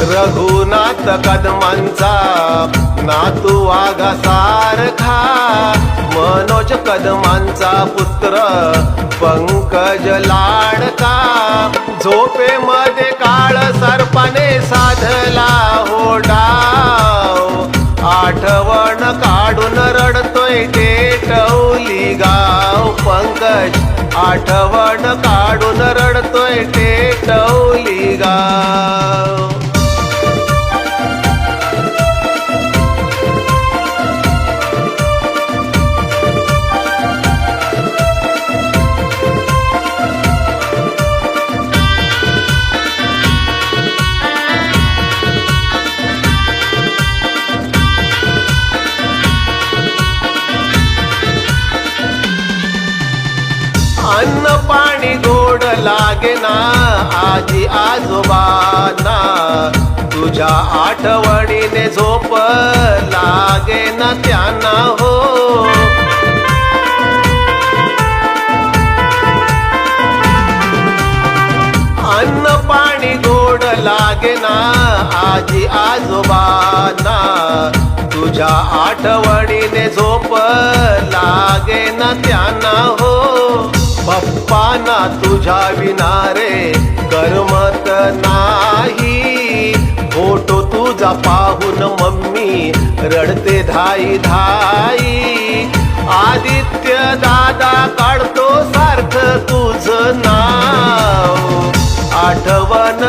रघुनाथ कदमांचा नातू वाघा सारखा मनोज कदमांचा पुत्र पंकज लाडका. झोपेमध्ये काळ सर्पाने साधला हो डाव आठवण काढून रडतोय ते टवली गाव. पंकज आठवण अन्न पाणी गोड लागे ना आजी आजोबांना तुझ्या आठवणीने झोप लागे ना त्यांना हो. अन्न पाणी गोड लागे ना आजी आजोबांना तुझ्या आठवणीने झोप लागे ना त्यांना हो. पप्पाना तुझ्या विनारे करमत नाही. फोटो तुझा पाहून मम्मी रडते धाई धाई आदित्य दादा काढतो सारखं तुझं नाव. आठवण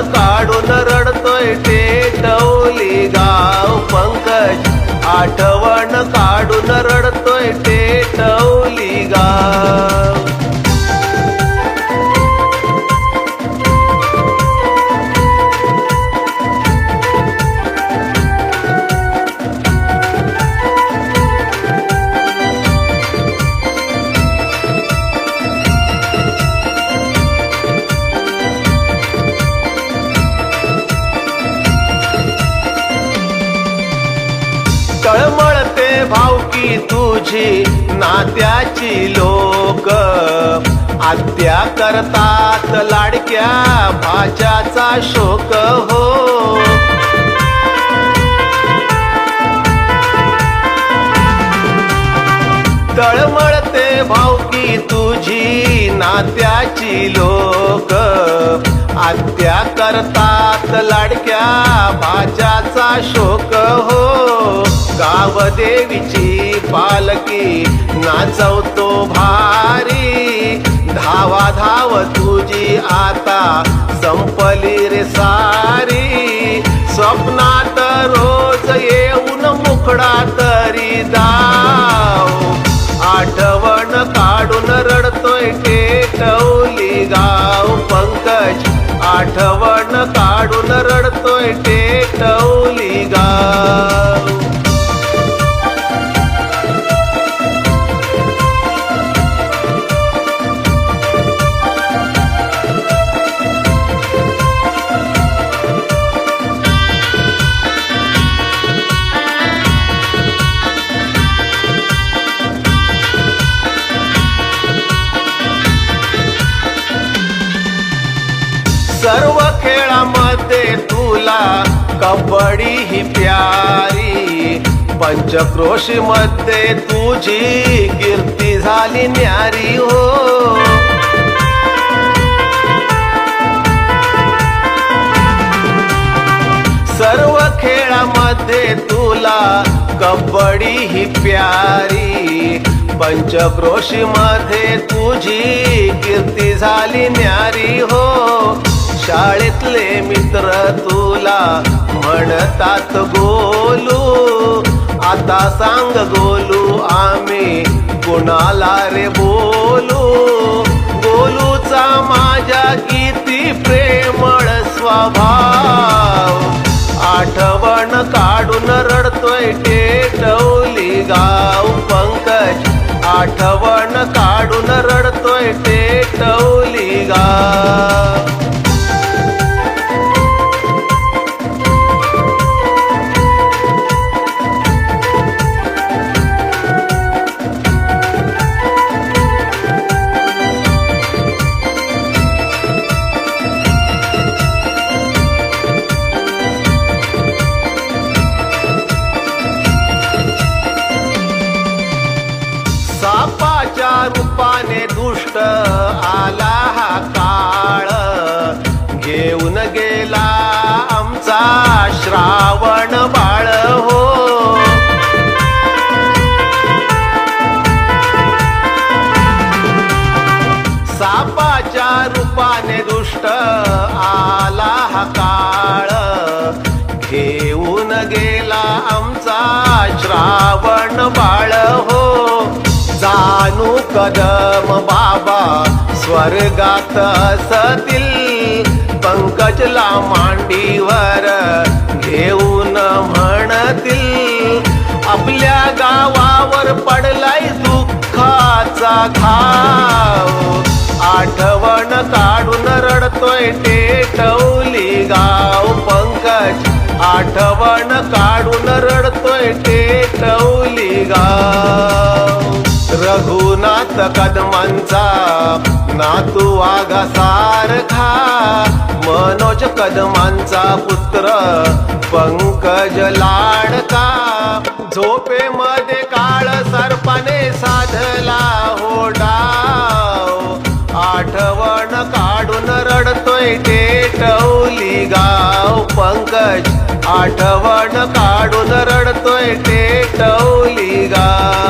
भावकी तुझी नात्याची लोक. आत्या करतात लाडक्या भाच्याचा शोक हो. तळमळते भावकी तुझी नात्याची लोक. आत्या करतात लाडक्या भाच्याचा शोक हो. गाव देवीची पालकी नाचवतो भारी. धावा धाव तुझी आता संपली रे सारी. स्वप्नात रोज रडतोय सर्व खेळामध्ये तुला कबड्डी ही प्यारी. पंचक्रोशी मध्ये तुझी कीर्ती झाली न्यारी हो. सर्व खेळामध्ये तुला कबड्डी ही प्यारी. पंचक्रोशी मध्ये तुझी कीर्ती झाली न्यारी हो. शाळेतले मित्र तुला म्हणतात गोलू. आता सांग गोलू आम्ही कुणाला रे बोलू? गोलूचा माझ्या किती प्रेमळ स्वभाव. आठवण काढून रडतोय टेटवली गाव. पंकज आठवण रूपाने आला हा काळ. घेऊन गेला आमचा श्रावण बाळ हो. जाणू कदम बाबा स्वर्गात सतील. पंकजला मांडीवर घेऊन म्हणतील आपल्या गावावर पडलाय दुःखाचा घाव. आठव टेटवली गाव पंकज. आठवण काढून रडतोय टेटवली गाव. रघुनाथ कदमांचा नातू वाघा सारखा मनोज कदमांचा पुत्र पंकज लाडका. झोपेमध्ये काळ सर्पाने साधला होडा. आठवण काढून रडतोय टेटवली गा